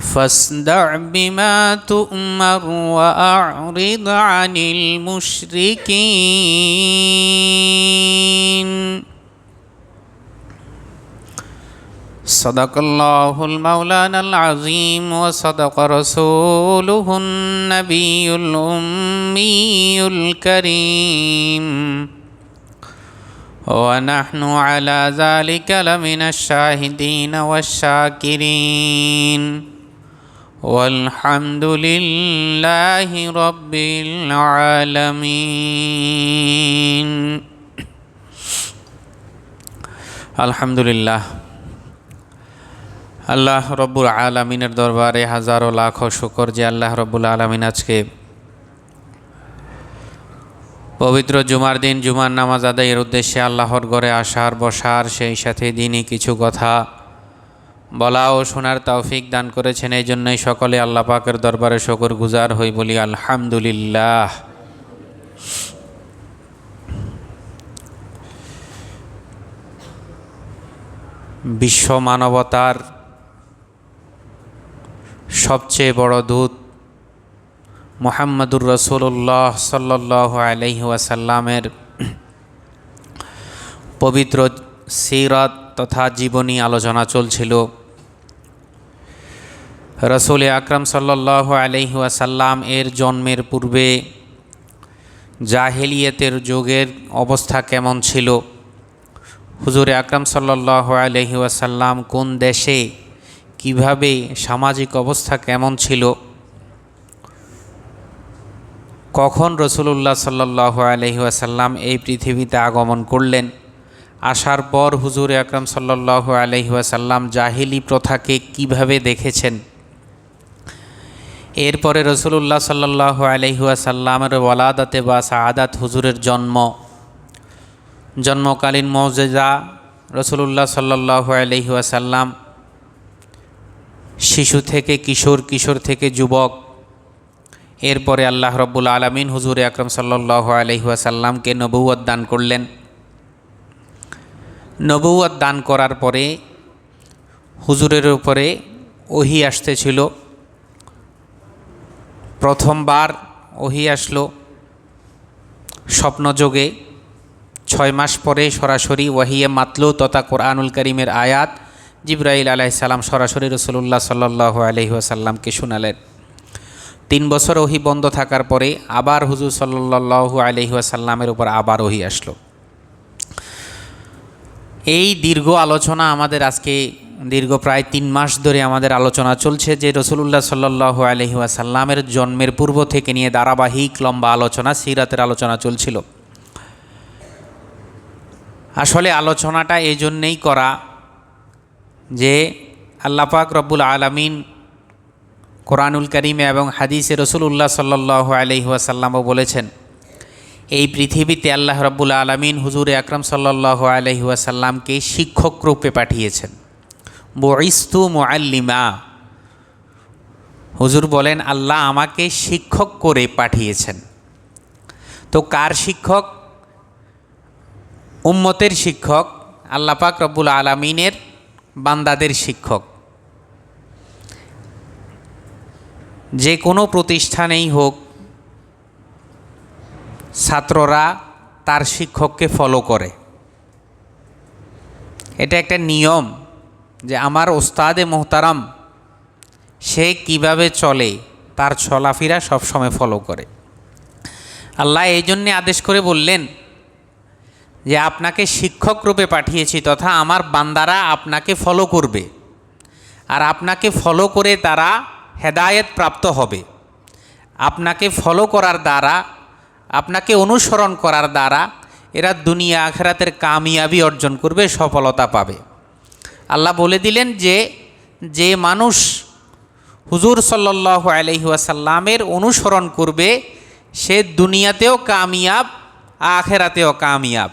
فاصدع بما تؤمر وأعرض عن المشركين. صدق الله المولانا العظيم وصدق رسوله النبي الأمي الكريم. ونحن على ذلك لمن الشاهدين والشاكرين. والحمد لله رب العالمين الحمد لله আল্লাহ রব্বুল আলমিনের দরবারে হাজারো লাখো শুকর যে আল্লাহ রব্বুল আলমিন আজকে পবিত্র জুমার দিন জুমার নামাজ আদায়ের উদ্দেশ্যে আল্লাহর ঘরে আসার বসার সেই সাথে দিনই কিছু কথা বলা ও শোনার তৌফিক দান করেছেন, এই জন্যই সকলে আল্লাহ পাকের দরবারে শকর গুজার হই বলি আলহামদুলিল্লাহ। বিশ্ব মানবতার সবচেয়ে বড় দূত মোহাম্মদুর রসুল্লাহ সাল্লাহ আলহি ওয়াসাল্লামের পবিত্র সিরাত তথা জীবনী আলোচনা চলছিল। রসুল আকরম সাল্লাহ আলহি ওয়াসাল্লাম এর জন্মের পূর্বে জাহেলিয়তের যুগের অবস্থা কেমন ছিল? হুজুরে আকরম সাল্লাহ আলহি ওয়াসাল্লাম কোন দেশে কীভাবে সামাজিক অবস্থা কেমন ছিল? কখন রসুল্লাহ সাল্লাহ আলহি ওয়াসাল্লাম এই পৃথিবীতে আগমন করলেন? আসার পর হুজুর আকরম সাল্লাহ আলহি ওয়াসাল্লাম জাহিলি প্রথাকে কীভাবে দেখেছেন? এরপরে রসুল্লাহ সাল্লাহ আলহিহাসাল্লামের ওয়ালাদাতে বা সাহাদাত হুজুরের জন্ম। জন্মকালীন মৌজেজা রসুল্লাহ সাল্লাহ আলহিহাসাল্লাম শিশু থেকে কিশোর কিশোর থেকে যুবক। এরপরে আল্লাহ রব্বুল আলমিন হুজুর আকরম সাল্লাহ আলহিহাসাল্লামকে নবৌয়ত দান করলেন। নবৌয়ত দান করার পরে হুজুরের উপরে ওহি আসতেছিল। প্রথমবার ওহি আসলো স্বপ্নযোগে। ছয় মাস পরে সরাসরি ওয়াহিয়ে মাতলু তথা কোরআনুল করিমের আয়াত জিব্রাইল আলাইসাল্লাম সরাসরি রসুল্লাহ সাল্লাহ আলহিহাসাল্লামকে শোনালেন। তিন বছর ওহি বন্ধ থাকার পরে আবার হুজুর সাল্লাহ আলহিহাসাল্লামের উপর আবার ওহি আসলো। এই দীর্ঘ আলোচনা আমাদের আজকে দীর্ঘ প্রায় তিন মাস ধরে আমাদের আলোচনা চলছে যে রসুল্লাহ সাল্লাহ আলহি আসাল্লামের জন্মের পূর্ব থেকে নিয়ে ধারাবাহিক লম্বা আলোচনা, সিরাতের আলোচনা চলছিল। আসলে আলোচনাটা এই জন্যেই করা যে আল্লাপাক রব্বুল আলমিন কোরআনুল করিমে এবং হাদিসে রসুল্লাহ সাল্লাহ আলহিহাসাল্লামও বলেছেন, এই পৃথিবীতে আল্লাহ রব্বুল আলমিন হুজুরে আকরম সাল্লাহ আলহিহাসাল্লামকে শিক্ষক রূপে পাঠিয়েছেন। বইস্তু মোয়াল্লিমা হুজুর বলেন, আল্লাহ আমাকে শিক্ষক করে পাঠিয়েছেন। তো কার শিক্ষক? উম্মতের শিক্ষক আল্লাপাক রব্বুল আলমিনের বান্দাদের শিক্ষক। যে কোনো প্রতিষ্ঠানেই হোক, ছাত্ররা তার শিক্ষককে ফলো করে। এটা একটা নিয়ম। যে আমার ওস্তাদে মোহতারাম, সে কীভাবে চলে, তার চলাফেরা সবসময় ফলো করে। আল্লাহ এই জন্যে আদেশ করে বললেন যে, আপনাকে শিক্ষক রূপে পাঠিয়েছি তথা আমার বান্দারা আপনাকে ফলো করবে। আর আপনাকে ফলো করে তারা হেদায়েত প্রাপ্ত হবে। আপনাকে ফলো করার দ্বারা, আপনাকে অনুসরণ করার দ্বারা, এরা দুনিয়া আখেরাতের কামিয়াবি অর্জন করবে, সফলতা পাবে। আল্লাহ বলে দিলেন যে যে মানুষ হুজুর সাল্লাহ আলহিহাসাল্লামের অনুসরণ করবে, সে দুনিয়াতেও কামিয়াব, আখেরাতেও কামিয়াব।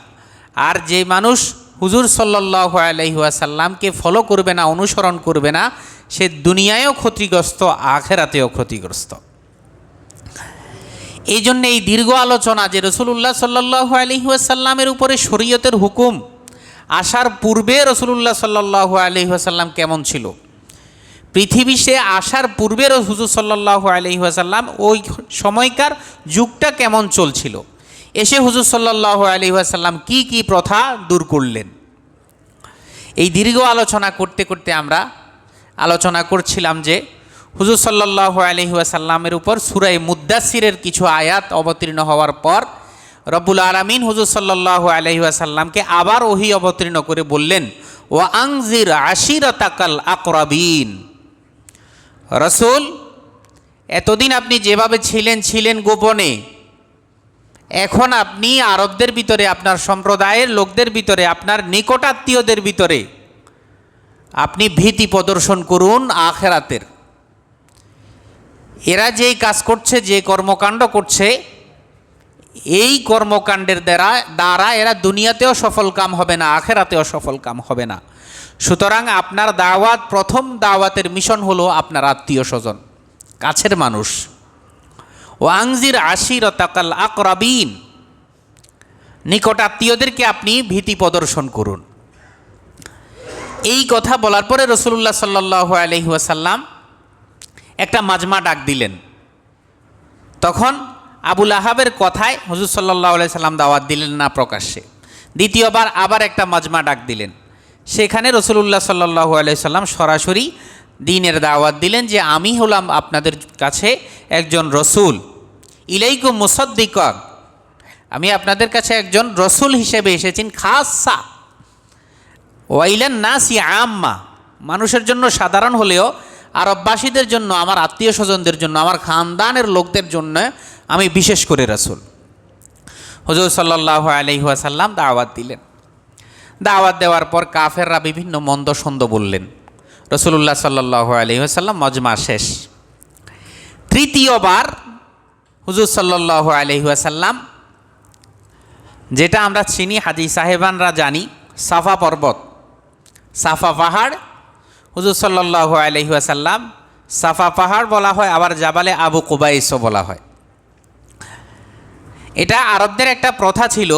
আর যে মানুষ হুজুর সাল্লাহ আলহিহাসাল্লামকে ফলো করবে না, অনুসরণ করবে না, সে দুনিয়ায়ও ক্ষতিগ্রস্ত, আখেরাতেও ক্ষতিগ্রস্ত। এই জন্য এই দীর্ঘ আলোচনা যে রসুল্লাহ সাল্লাহ আলহিহাসাল্লামের উপরে শরীয়তের হুকুম আসার পূর্বে রসুল্লাহ সাল্লাহ আলহিহাসাল্লাম কেমন ছিল? পৃথিবী সে আসার পূর্বের হুজুর সাল্লাহ আলহিহাসাল্লাম ওই সময়কার যুগটা কেমন চলছিল? এসে হুজুর সাল্লাহ আলহিহাসাল্লাম কি কি প্রথা দূর করলেন? এই দীর্ঘ আলোচনা করতে করতে আমরা আলোচনা করছিলাম যে হুজুর সাল্লাহ আলহিহাসাল্লামের উপর সুরাই মুদাসিরের কিছু আয়াত অবতীর্ণ হওয়ার পর রব্বুল আলমিন হুজুর সাল্লাহ আলহিহাসাল্লামকে আবার ওহি অবতীর্ণ করে বললেন ও আংজির আশির তাকাল আকরাবিন। রসুল, এতদিন আপনি যেভাবে ছিলেন ছিলেন গোপনে। এখন আপনি আরবদের ভিতরে, আপনার সম্প্রদায়ের লোকদের ভিতরে, আপনার নিকটাত্মীয়দের ভিতরে, আপনি ভীতি প্রদর্শন করুন আখেরাতের। এরা যেই কাজ করছে, যে কর্মকাণ্ড করছে এই কর্মকাণ্ডের দ্বারা দ্বারা এরা দুনিয়াতেও সফল কাম হবে না, আখেরাতেও সফল কাম হবে না। সুতরাং আপনার দাওয়াত, প্রথম দাওয়াতের মিশন হলো আপনার আত্মীয় স্বজন, কাছের মানুষ। ওয়াংজির আশির তাকাল আকরাবিন, নিকট আত্মীয়দেরকে আপনি ভীতি প্রদর্শন করুন। এই কথা বলার পরে রসুল্লাহ সাল্লাহ আলহিহাসাল্লাম একটা মাজমা ডাক দিলেন। তখন আবুল আহাবের কথায় হজুর সাল্লাহ আলাই সাল্লাম দাওয়াত দিলেন না প্রকাশ্যে। দ্বিতীয়বার আবার একটা মাজমা ডাক দিলেন। সেখানে রসুল্লাহ সাল্লাহ আলাইসাল্লাম সরাসরি দিনের দাওয়াত দিলেন যে, আমি হলাম আপনাদের কাছে একজন রসুল। ইলাইকু মুসদ্দিক আমি আপনাদের কাছে একজন রসুল হিসেবে এসেছেন খাসা। ওয়াইলান নাসি আম্মা। মানুষের জন্য সাধারণ হলেও আরববাসীদের জন্য, আমার আত্মীয় স্বজনদের জন্য, আমার খানদানের লোকদের জন্য আমি বিশেষ করে রসুল। হজরত সাল্লাহ আলহিহাসাল্লাম দাওয়াত দিলেন। দাওয়াত দেওয়ার পর কাফেররা বিভিন্ন মন্দ সন্দ বললেন রসুল্লাহ সাল্লাহ আলহিহাসাল্লাম মজমা শেষ। তৃতীয়বার হুজুর সাল্লাহ আলহিহাসাল্লাম যেটা আমরা চিনি হাজি সাহেবানরা জানি, সাফা পর্বত, সাফা পাহাড় হুজুর সাল্লাহ আলহিহাসাল্লাম সাফা পাহাড় বলা হয়, আবার জাবালে আবু কুবাইসও বলা হয়। এটা আরবদের একটা প্রথা ছিল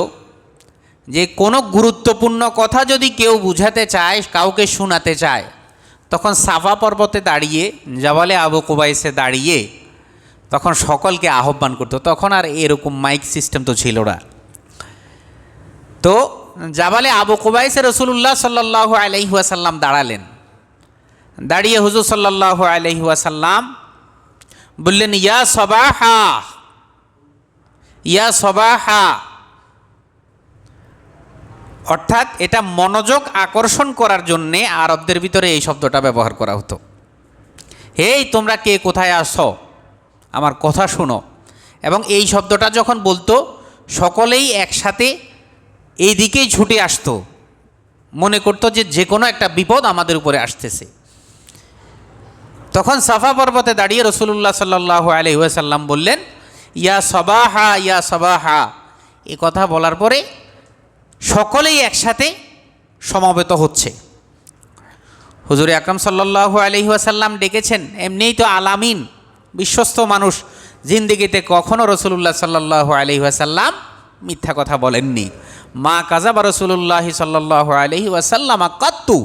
যে কোনো গুরুত্বপূর্ণ কথা যদি কেউ বুঝাতে চায়, কাউকে শোনাতে চায়, তখন সাফা পর্বতে দাঁড়িয়ে, জাবালে আবু কুবাইসে দাঁড়িয়ে তখন সকলকে আহ্বান করতো। তখন আর এরকম মাইক সিস্টেম তো ছিল না। তো জাবালে আবু কুবাইসে রসুল্লাহ সাল্লাহ আলহিহাসাল্লাম দাঁড়ালেন। দাঁড়িয়ে হুজুর সাল্লাহ আলহিহাসাল্লাম বললেন, ইয়া সবাহা ইয়া সবাহা। অর্থাৎ এটা মনোযোগ আকর্ষণ করার জন্যে আরবদের ভিতরে এই শব্দটা ব্যবহার করা হতো। হেই, তোমরা কে? কোথায় আসো? আমার কথা শোনো। এবং এই শব্দটা যখন বলতো, সকলেই একসাথে এই দিকেই ছুটে আসতো। মনে করতো যে যে কোনো একটা বিপদ আমাদের উপরে আসতেছে। তখন সাফা পর্বতে দাঁড়িয়ে রসুল্লাহ সাল্লাহ আলহিহাসাল্লাম বললেন, ইয়া সবাহা ইয়া সবাহা। এ কথা বলার পরে সকলেই একসাথে সমবেত হচ্ছে। হুজুর আকরম সাল্লাহ আলহিহাসাল্লাম ডেকেছেন, এমনিই তো আলামিন, বিশ্বস্ত মানুষ, জিন্দিগিতে কখনও রসুল্লাহ সাল্লাহ আলহিহাসাল্লাম মিথ্যা কথা বলেননি। মা কাজাবা রসুল্লাহ সাল্লাহ আলহি ওয়াসাল্লামা কাত্তু।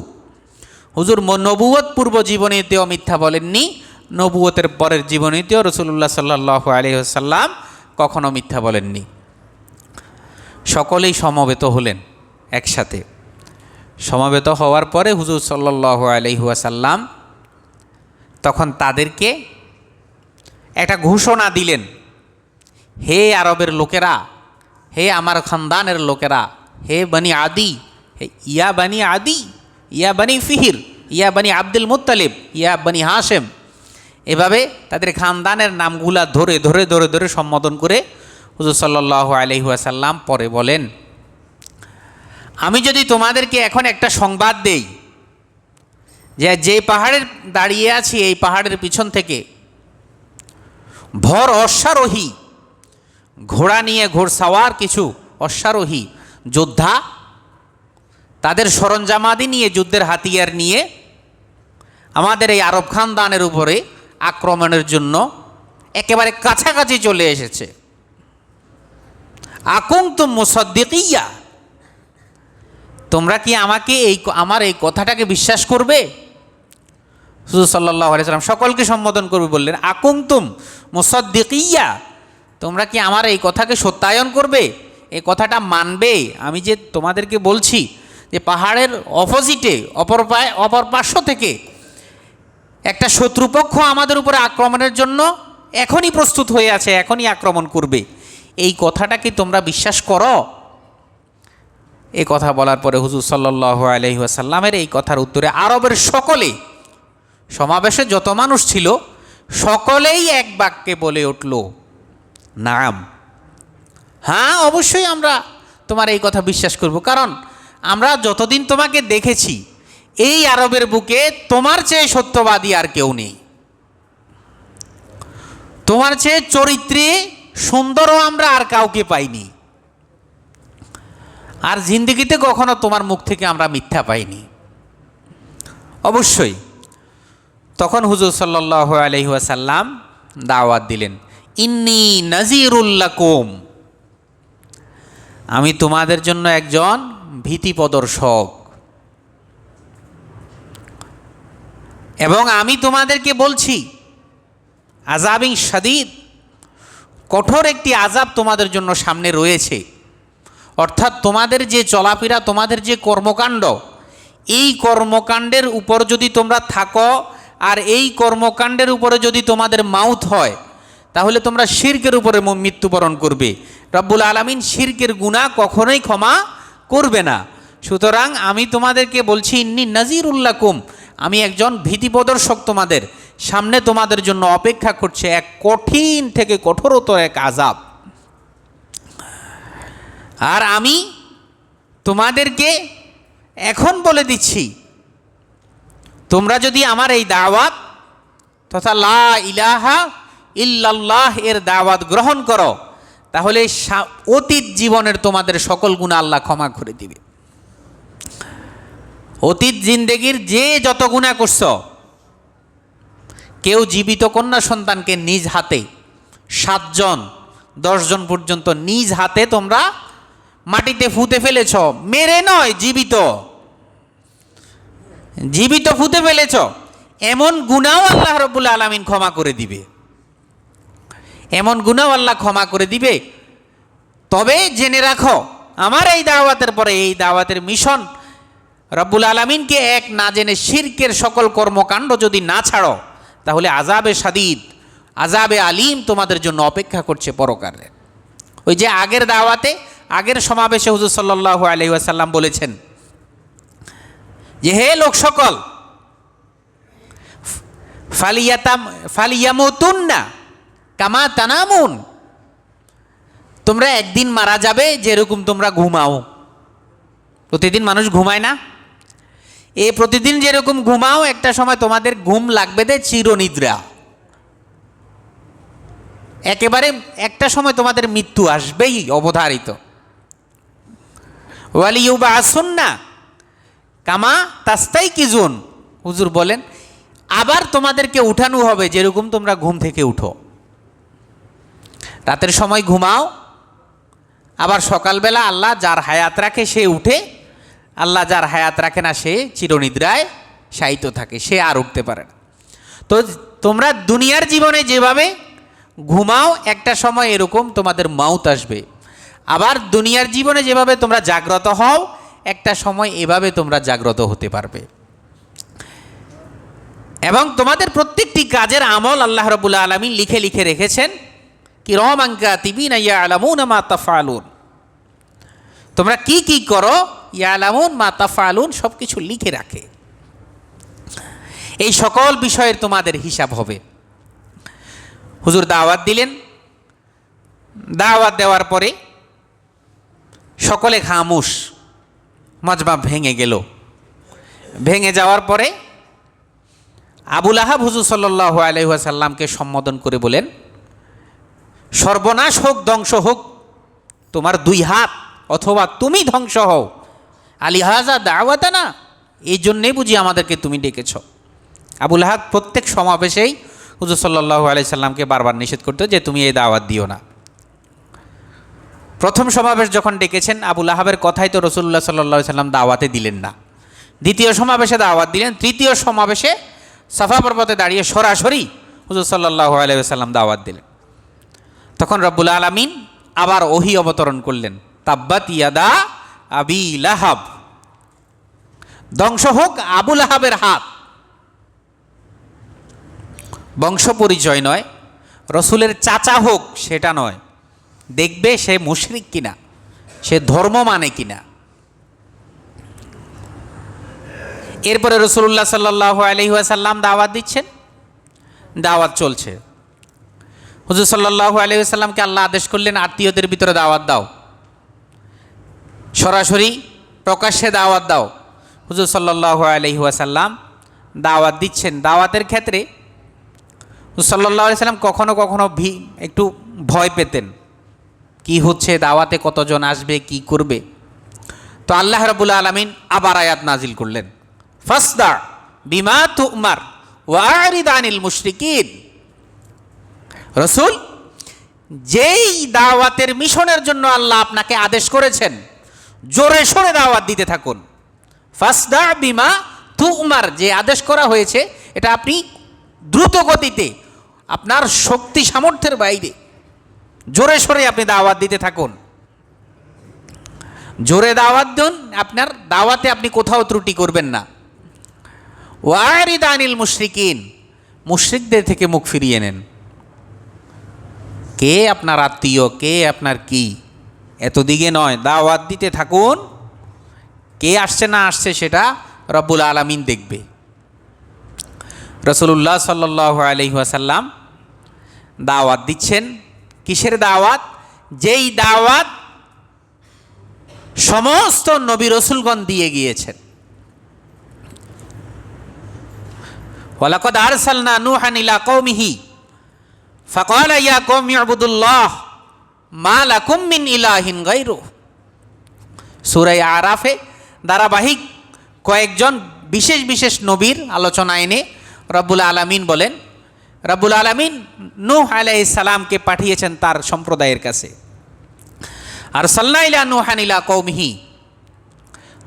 হুজুর নবুয়ত পূর্ব জীবনীতেও মিথ্যা বলেননি। নবুয়তের পরের জীবনীতেও রসুল্লাহ সাল্লাহ আলহিহাসাল্লাম কখনও মিথ্যা বলেননি। সকলেই সমবেত হলেন একসাথে। সমবেত হওয়ার পরে হুজুর সাল্লাহ আলহিহাসাল্লাম তখন তাদেরকে একটা ঘোষণা দিলেন, হে আরবের লোকেরা, হে আমার খানদানের লোকেরা, হে বনি আদি, হে ইয়া বানি আদি ইয়া বানি ফিহির, ইয়া বানি আব্দুল মুতালিব ইয়া বানি হাসেম এভাবে তাদের খানদানের নামগুলা ধরে ধরে ধরে ধরে সম্বোধন করে হুজুর সাল্লাহ আলহিহাসাল্লাম পরে বলেন, আমি যদি তোমাদেরকে এখন একটা সংবাদ দেই, যে যে পাহাড়ের দাঁড়িয়ে আছি, এই পাহাড়ের পিছন থেকে, ভর অশ্বারোহী, ঘোড়া নিয়ে ঘোড়সাওয়ার কিছু অশ্বারোহী যোদ্ধা তাদের সরঞ্জামাদি নিয়ে, যুদ্ধের হাতিয়ার নিয়ে আমাদের এই আরব খানদানের উপরে আক্রমণের জন্য একেবারে কাছাকাছি চলে এসেছে। আকুং তুম মুসদ্দিকিয়া। তোমরা কি আমাকে এই, আমার এই কথাটাকে বিশ্বাস করবে? হুজুর সাল্লাহ আলাইসাল্লাম সকলকে সম্বোধন করবে, বললেন আকুং তুম মুসদ্দিকিয়া, তোমরা কি আমার এই কথাকে সত্যায়ন করবে? এই কথাটা মানবে? আমি যে তোমাদেরকে বলছি যে পাহাড়ের অপোজিটে অপর অপর পার্শ্ব থেকে একটা শত্রুপক্ষ আমাদের উপরে আক্রমণের জন্য এখনই প্রস্তুত হয়ে আছে, এখনই আক্রমণ করবে। এই কথাটা কি তোমরা বিশ্বাস করো? এই কথা বলার পরে হুজুর সাল্লাহ আলহিহাসাল্লামের এই কথার উত্তরে আরবের সকলে, সমাবেশে যত মানুষ ছিল, সকলেই এক বাক্যে বলে উঠল, নাম। হ্যাঁ অবশ্যই আমরা তোমার এই কথা বিশ্বাস করব। কারণ আমরা যতদিন তোমাকে দেখেছি, এই আরবের বুকে তোমার চেয়ে সত্যবাদী আর কেউ নেই। তোমার চেয়ে চরিত্রে সুন্দরও আমরা আর কাউকে পাইনি। আর জিন্দগিতে কখনো তোমার মুখ থেকে আমরা মিথ্যা পাইনি। অবশ্যই, তখন হুজুর সাল্লাহ আলহিহাসাল্লাম দাওয়াত দিলেন, ইন্নি নাজিরুল্লাকুম আমি তোমাদের জন্য একজন ভীতি প্রদর্শক। এবং আমি তোমাদেরকে বলছি আজাবিং সাদিদ কঠোর একটি আজাব তোমাদের জন্য সামনে রয়েছে। অর্থাৎ তোমাদের যে চলাফেরা, তোমাদের যে কর্মকাণ্ড, এই কর্মকাণ্ডের উপর যদি তোমরা থাকো, আর এই কর্মকাণ্ডের উপরে যদি তোমাদের মাউথ হয়, তাহলে তোমরা শির্কের উপরে মৃত্যুবরণ করবে। রব্বুল আলমিন শির্কের গুণা কখনোই ক্ষমা করবে না। সুতরাং আমি তোমাদেরকে বলছি, ইন্নি নাজির উল্লাকুম আমি একজন ভীতি প্রদর্শক তোমাদের। সামনে তোমাদের জন্য অপেক্ষা করছে এক কঠিন থেকে কঠোরতর এক আজাব আর আমি তোমাদেরকে এখন বলে দিচ্ছি, তোমরা যদি আমার এই দাওয়াত তথা লা ইলাহা ইল্লাল্লাহ এর দাওয়াত গ্রহণ করো তাহলে অতীত জীবনের তোমাদের সকল গুণা আল্লাহ ক্ষমা করে দিবে। অতীত জিন্দেগির যে যত গুণা করছ, কেউ জীবিত কন্যা সন্তানকে নিজ হাতে সাতজন, দশজন পর্যন্ত নিজ হাতে তোমরা মাটিতে ফুতে ফেলেছ। মেরে নয়, জীবিত। জীবিত ফুতে ফেলেছ। এমন গুণাও আল্লাহ রবুল্লা আলমিন ক্ষমা করে দিবে। এমন গুণাও আল্লাহ ক্ষমা করে দিবে। তবে জেনে রাখো, আমার এই দাওয়াতের পরে এই দাওয়াতের মিশন রব্বুল আলমিনকে এক না জেনে শিরকের সকল কর্মকাণ্ড যদি না ছাড়ো, তাহলে আজাবে সাদিদ আজাবে আলিম তোমাদের জন্য অপেক্ষা করছে পরকারে ওই যে আগের দাওয়াতে, আগের সমাবেশে হুজুর সাল্লাহ আলহিহাসাল্লাম বলেছেন যে, হে লোক সকল ফালিয়াতাম, ফালিয়ামতুন্না কামা তানামুন। তোমরা একদিন মারা যাবে যেরকম তোমরা ঘুমাও। প্রতিদিন মানুষ ঘুমায় না? এ প্রতিদিন যেরকম ঘুমাও, একটা সময় তোমাদের ঘুম লাগবে দে চিরনিদ্রা। একেবারে একটা সময় তোমাদের মৃত্যু আসবেই অবধারিত। ওয়ালি ওয়ালিউবা আসুন না কামা তাস্তাই কিজুন হুজুর বলেন, আবার তোমাদেরকে উঠানো হবে যেরকম তোমরা ঘুম থেকে উঠো। রাতের সময় ঘুমাও। আবার সকালবেলা আল্লাহ যার হায়াত রাখে সে উঠে, আল্লাহ যার হায়াত রাখে না সে চিরনিদ্রায় শায়িত থাকে, সে আর উঠতে পারে না। তো তোমরা দুনিয়ার জীবনে যেভাবে ঘুমাও, একটা সময় এরকম তোমাদের মাউত আসবে। আবার দুনিয়ার জীবনে যেভাবে তোমরা জাগ্রত হও, একটা সময় এভাবে তোমরা জাগ্রত হতে পারবে। এবং তোমাদের প্রত্যেকটি কাজের আমল আল্লাহ রবুল্লা আলমিন লিখে লিখে রেখেছেন। কি রহমাঙ্কা তিবিন ইয়া আলামুন মা তাফালুন তোমরা কি কি করো ইয়া আলামুন মা তাফালুন সব কিছু লিখে রাখে। এই সকল বিষয়ের তোমাদের হিসাব হবে। হুজুর দাওয়াত দিলেন। দাওয়াত দেওয়ার পরে সকলে খামুশ। মজবা ভেঙে গেল। ভেঙে যাওয়ার পরে আবুল আহাব হুজুর সাল্লাহ আলহাসাল্লামকে সম্বোধন করে বলেন সর্বনাশ হোক, ধ্বংস হোক, তোমার দুই হাত অথবা তুমি ধ্বংস হও। আলিহাজা দাওয়াতা না এই জন্যেই বুঝি আমাদেরকে তুমি ডেকেছ। আবুল আহাব প্রত্যেক সমাবেশেই হুজুর সাল্লাহ আলাই সাল্লামকে বারবার নিষেধ করতো যে তুমি এই দাওয়াত দিও না। প্রথম সমাবেশ যখন ডেকেছেন, আবুল আহাবের কথাই তো রসুল্লাহ সাল্লাহ সাল্লাম দাওয়াতে দিলেন না। দ্বিতীয় সমাবেশে দাওয়াত দিলেন, তৃতীয় সমাবেশে সাফা পর্বতে দাঁড়িয়ে সরাসরি হুজুর সাল্লাহ আলাইসাল্লাম দাওয়াত দিলেন। তখন রব্বুল আলমিন আবার ওহি অবতরণ করলেন। তাব্বাত ইয়াদা আবি লাহাব। ধ্বংস হোক আবুল আহাবের হাত। বংশ পরিচয় নয়, রসুলের চাচা হোক সেটা নয়। দেখবে সে মুশরিক কিনা, সে ধর্ম মানে কিনা। এরপরে রসুল্লাহ সাল্লাহ আলহিহাসাল্লাম দাওয়াত দিচ্ছেন। দাওয়াত চলছে। হুজুর সাল্লাহ আলহিহাসাল্লামকে আল্লাহ আদেশ করলেন, আত্মীয়দের ভিতরে দাওয়াত দাও। সরাসরি প্রকাশ্যে দাওয়াত দাও। হুজুর সাল্লাহ আলহিহাসাল্লাম দাওয়াত দিচ্ছেন। দাওয়াতের ক্ষেত্রে সাল্লাহ সাল্লাম কখনো কখনো ভি একটু ভয় পেতেন। কি হচ্ছে দাওয়াতে কতজন আসবে, কি করবে? তো আল্লাহ রবুল আলমিন আবার আয়াত নাজিল করলেন। ফাসদা বিমা তুমার ওয়ারিদানিল মুশরিকিন। রসুল, যেই দাওয়াতের মিশনের জন্য আল্লাহ আপনাকে আদেশ করেছেন, জোরে সোরে দাওয়াত দিতে থাকুন। ফাসদা বিমা তুমার, যে আদেশ করা হয়েছে, এটা আপনি দ্রুত গতিতে, আপনার শক্তি সামর্থ্যের বাইরে, জোরে সোরে আপনি দাওয়াত দিতে থাকুন। জোরে দাওয়াত দিন, আপনার দাওয়াতে আপনি কোথাও ত্রুটি করবেন না। ওয়ারিদ আনিল মুশরিকিন, মুশরিকদের থেকে মুখ ফিরিয়ে নেন। কে আপনার আত্মীয়, কে আপনার কি? এতদিকে নয়, দাওয়াত দিতে থাকুন। কে আসছে না আসছে সেটা রব্বুল আলমিন দেখবে। রসুল্লাহ সাল্লাহ আলহিহাসাল্লাম দাওয়াত দিচ্ছেন। কিসের দাওয়াত? যেই দাওয়াত সমস্ত নবী রসুলগণ দিয়ে গিয়েছেন। ওয়ালাকদ আরসালনা নুহান ইলা কওমিহি ফাকাল ইয়া কওমি ইবুদুল্লাহ মা লাকুম মিন ইলাহিন গায়রু সূরা আরাফে ধারাবাহিক কয়েকজন বিশেষ বিশেষ নবীর আলোচনা এনে রব্বুল আলামিন বলেন, রব্বুল আলমিন নূহ আলাইহিস সালামকে পাঠিয়েছেন তার সম্প্রদায়ের কাছে। আর সাল্লাইলা নুহানিলা কৌমিহি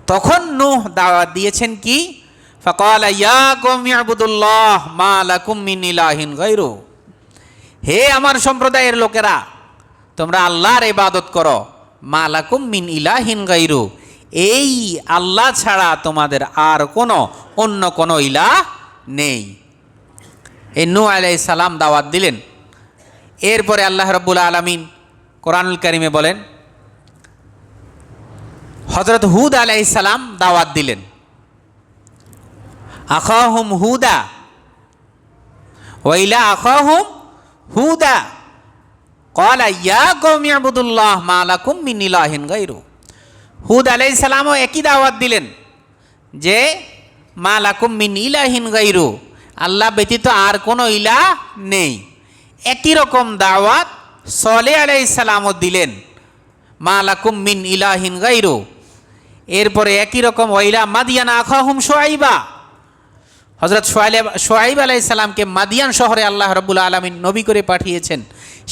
তখন নূহ দাওয়াত দিয়েছেন কি? ফকাল ইয়া কৌমি আবুদুল্লাহ মা লাকুম মিন ইলাহিন গায়রু হে আমার সম্প্রদায়ের লোকেরা, তোমরা আল্লাহর ইবাদত করো। মা লাকুম মিন ইলাহিন গায়রু এই আল্লাহ ছাড়া তোমাদের আর কোনো, অন্য কোনো ইলাহ নেই। এই নূ আলাই সালাম দাওয়াত দিলেন। এরপরে আল্লাহ রব্বুল আলমিন কোরআনুল করিমে বলেন হজরত হুদ আলাই সালাম দাওয়াত দিলেন। আখাহুম হুদা ওইলা আখাহুম হুদা। কলা, ইয়া কৌমিয়াবুদুল্লাহ মালাকুম মিনিলাহিন গাইরু হুদ আলাই সালামও একই দাওয়াত দিলেন যে মালাকুম মিন ইলাহিন গাইরু আল্লাহ ব্যতীত আর কোনো ইলা নেই। একই রকম দাওয়াত সলে আলাই সালামও দিলেন মালাকুম মিন ইলাহিন গাইরু এরপরে একই রকম ওইলা মাদিয়ানা আখাহুম শোয়াইবা হজরত সোয়াইব সোয়াইব আলাইসালামকে মাদিয়ান শহরে আল্লাহ রবুল আলমিন নবী করে পাঠিয়েছেন।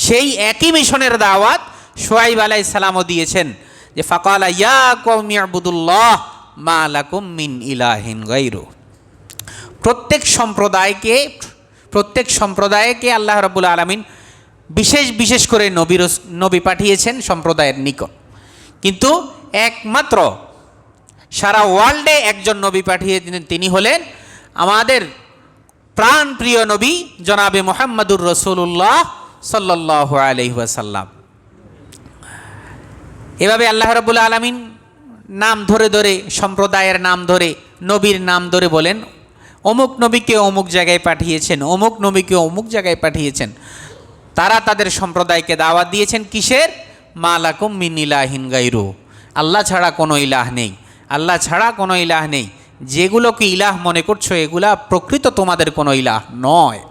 সেই একই মিশনের দাওয়াত সোয়াইব আলাইসালামও দিয়েছেন। যে ফাকালা, ইয়া কৌমি আবুদুল্লাহ মা লাকুম মিন ইলাহিন গাইরু প্রত্যেক সম্প্রদায়কে প্রত্যেক সম্প্রদায়কে আল্লাহ রবুল আলমিন বিশেষ বিশেষ করে নবী নবী পাঠিয়েছেন সম্প্রদায়ের নিকট। কিন্তু একমাত্র সারা ওয়ার্ল্ডে একজন নবী পাঠিয়েছেন তিনি হলেন আমাদের প্রাণ প্রিয় নবী জনাবে মোহাম্মদুর রসুল্লাহ সাল্লাহ আলহিহাসাল্লাম এভাবে আল্লাহ রবুল আলমিন নাম ধরে ধরে, সম্প্রদায়ের নাম ধরে, নবীর নাম ধরে বলেন, অমুক নবীকে অমুক জায়গায় পাঠিয়েছেন, অমুক নবীকে অমুক জায়গায় পাঠিয়েছেন। তারা তাদের সম্প্রদায়কে দাওয়াত দিয়েছেন কিসের? মালাকুম মিন ইলাহিন গাইরু আল্লাহ ছাড়া কোনো ইলাহ নেই। আল্লাহ ছাড়া কোনো ইলাহ নেই। যেগুলোকে ইলাহ মনে করছ, এগুলা প্রকৃত তোমাদের কোনো ইলাহ নয়।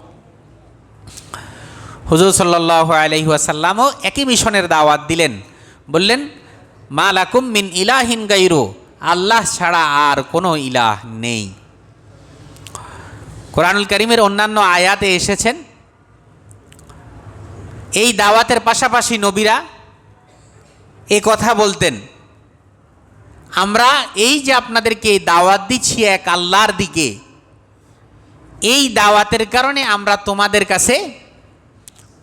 হুজুর সাল্লাহ আলহি আসাল্লামও একই মিশনের দাওয়াত দিলেন। বললেন, মা লাকুম মিন ইলাহিন গাইরো আল্লাহ ছাড়া আর কোনো ইলাহ নেই। কোরআনুল করিমের অন্যান্য আয়াতে এসেছেন, এই দাওয়াতের পাশাপাশি নবীরা এ কথা বলতেন আমরা এই যে আপনাদেরকে দাওয়াত দিচ্ছি এক আল্লাহর দিকে, এই দাওয়াতের কারণে আমরা তোমাদের কাছে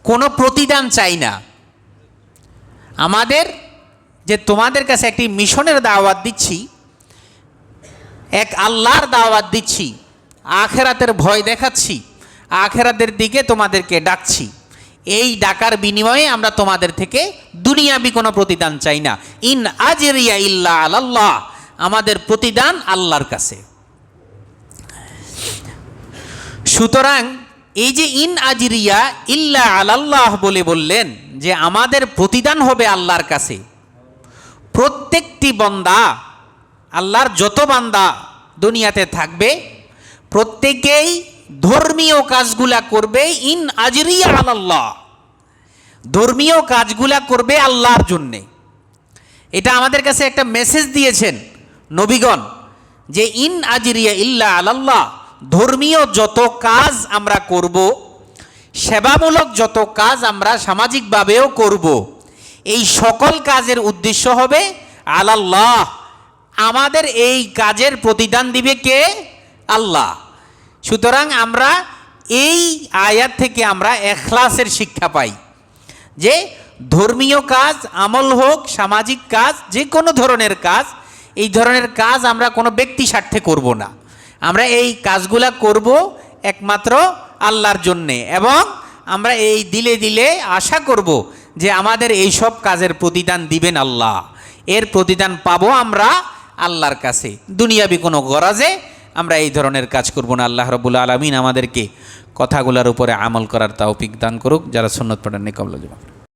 কোনো প্রতিদান চাই না। আমাদের যে তোমাদের কাছে একটি মিশনের দাওয়াত দিচ্ছি, এক আল্লাহর দাওয়াত দিচ্ছি, আখেরাতের ভয় দেখাচ্ছি, আখেরাতের দিকে তোমাদেরকে ডাকছি। এই ডাকার বিনিময়ে আমরা তোমাদের থেকে দুনিয়াবি কোনো প্রতিদান চাই না। ইন আজরিয়া ইল্লা আল্লাহ আমাদের প্রতিদান আল্লাহর কাছে। সুতরাং এই যে ইন আজরিয়া ইল্লা আলাল্লাহ বলে বললেন যে আমাদের প্রতিদান হবে আল্লাহর কাছে, প্রত্যেকটি বন্দা, আল্লাহর যত বান্দা দুনিয়াতে থাকবে, প্রত্যেকেই ধর্মীয় কাজগুলা করবে ইন আজরিয়া আলাল্লাহ। ধর্মীয় কাজগুলা করবে আল্লাহর জন্যে। এটা আমাদের কাছে একটা মেসেজ দিয়েছেন নবীগণ যে ইন আজরিয়া ইল্লা আলাল্লাহ, ধর্মীয় যত কাজ আমরা করব, সেবামূলক যত কাজ আমরা সামাজিকভাবেও করব, এই সকল কাজের উদ্দেশ্য হবে আলাল্লাহ। আমাদের এই কাজের প্রতিদান দিবে কে? আল্লাহ। সুতরাং আমরা এই আয়াত থেকে আমরা এখলাসের শিক্ষা পাই যে ধর্মীয় কাজ, আমল হোক, সামাজিক কাজ, যে কোনো ধরনের কাজ, এই ধরনের কাজ আমরা কোনো ব্যক্তি স্বার্থে করব না। আমরা এই কাজগুলা করব একমাত্র আল্লাহর জন্যে এবং আমরা এই দিলে দিলে আশা করব যে আমাদের এই সব কাজের প্রতিদান দিবেন আল্লাহ। এর প্রতিদান পাবো আমরা আল্লাহর কাছে। দুনিয়াবি কোনো গরাজে আমরা এই ধরনের কাজ করব না। আল্লাহ রবুল্লা আলমিন আমাদেরকে কথাগুলোর উপরে আমল করার তাও দান করুক, যারা সন্ন্যত পাঠান নিকবল জীবন